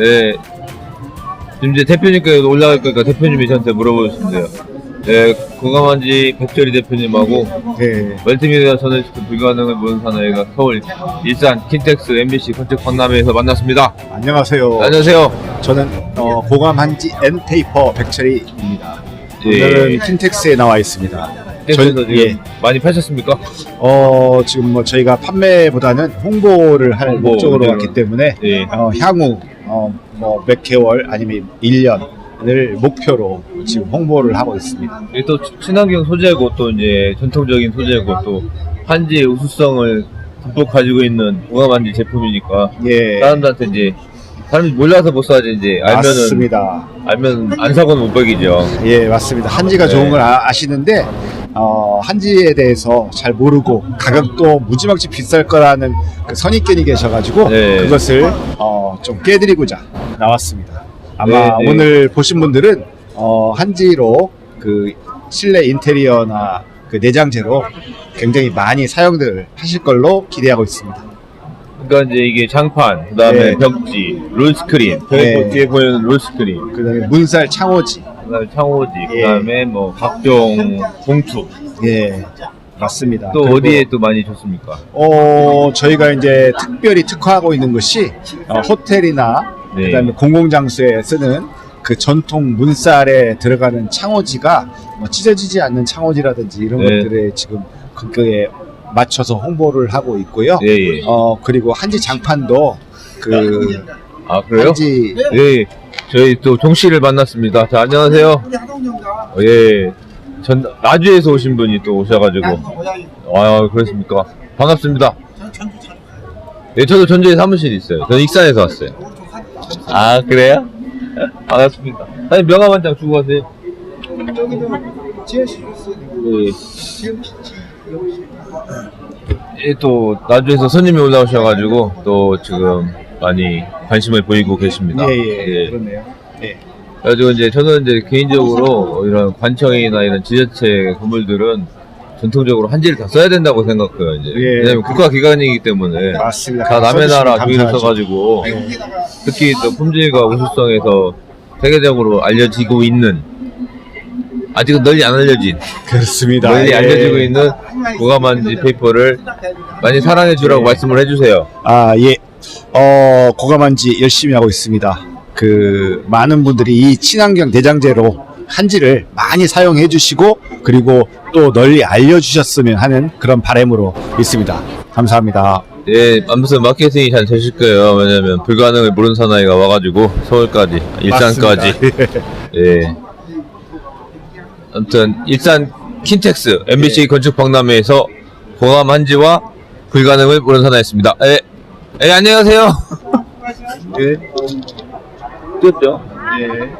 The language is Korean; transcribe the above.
네. 지금 이제 대표님께 올라갈 거니까 대표님이 저한테 물어보셨는데요. 네, 공감한지 백철이 대표님하고 네. 멀티미디어 전해시킨 불가능을 모는 사나이가 서울 일산 킨텍스 MBC 건축 박람회에서 만났습니다. 안녕하세요. 안녕하세요. 저는 어, 고감한지 엔테이퍼 백철이입니다. 예. 오늘은 킨텍스에 나와 있습니다. 킨텍스에서 전- 지금 예. 많이 파셨습니까? 어, 지금 뭐 저희가 판매보다는 홍보를 할 홍보, 목적으로 네. 왔기 때문에 예. 어, 향후 어, 뭐몇 개월 아니면 1년을 목표로 지금 홍보를 하고 있습니다. 이게 또 친환경 소재고 또 이제 전통적인 소재고 또 한지의 우수성을 듬뿍 가지고 있는 공감한지 제품이니까 예. 사람들한테 이제 사람이 몰라서 못 사지 이제 알면은 맞습니다. 알면 안 사고는 못 beg이죠. 예, 맞습니다. 한지가 네. 좋은 걸 아, 시는데 어, 한지에 대해서 잘 모르고 가격도 무지막지 비쌀 거라는 그 선입견이 계셔가지고 네. 그것을 어, 좀 깨드리고자 나왔습니다. 아마 네, 네. 오늘 보신 분들은 어, 한지로 그 실내 인테리어나 그 내장재로 굉장히 많이 사용들 하실 걸로 기대하고 있습니다. 그러니까 이제 이게 장판, 그다음에 네. 벽지, 롤스크린, 네. 뒤에 보이는 롤스크린, 그다음에 문살 창호지, 그다음에 창호지, 예. 그다음에 뭐 각종 봉투. 예, 맞습니다. 또 그리고 어디에 또 많이 좋습니까? 어, 저희가 이제 특별히 특화하고 있는 것이 어, 호텔이나 네. 그다음에 공공장소에 쓰는 그 전통 문살에 들어가는 창호지가 뭐 찢어지지 않는 창호지라든지 이런 네. 것들에 지금 그거에 맞춰서 홍보를 하고 있고요. 예, 예. 어 그리고 한지 장판도 그 아 그래요? 한지 예. 저희 또 종 씨를 만났습니다. 자 안녕하세요. 어, 예. 전 나주에서 오신 분이 또 오셔가지고 아 그렇습니까? 반갑습니다. 예, 저도 전주에 사무실 있어요. 저는 익산에서 왔어요. 아 그래요? 반갑습니다. 아니 명함 한 장 주고 가세요. 예. 예, 또 나주에서 손님이 올라오셔가지고 또 지금 많이 관심을 보이고 계십니다. 예 예 그렇네요. 예. 그래가지고 이제 저는 이제 개인적으로 이런 관청이나 이런 지자체 건물들은 전통적으로 한지를 다 써야 된다고 생각해요. 이제 예. 왜냐면 국가 기관이기 때문에 맞습니다. 다 남의 나라 써주시면 감사하죠. 써가지고 특히 또 품질과 우수성에서 세계적으로 알려지고 있는 아직은 널리 안 알려진 그렇습니다. 널리 예. 알려지고 있는 고가만지 페이퍼를 많이 사랑해 주라고 말씀을 해주세요. 아, 예. 어, 고감한 지 열심히 하고 있습니다. 그, 많은 분들이 이 친환경 대장제로 한지를 많이 사용해 주시고, 그리고 또 널리 알려 주셨으면 하는 그런 바람으로 있습니다. 감사합니다. 예, 아무튼 마케팅이 잘 되실 거예요. 왜냐면 불가능을 모르는 사나이가 와가지고 서울까지, 일산까지. 예. 아무튼 일산 킨텍스 MBC 예. 건축 박람회에서 공함 한지와 불가능을 모르는 사나이였습니다. 예, 예 안녕하세요. 예. 됐죠? 예.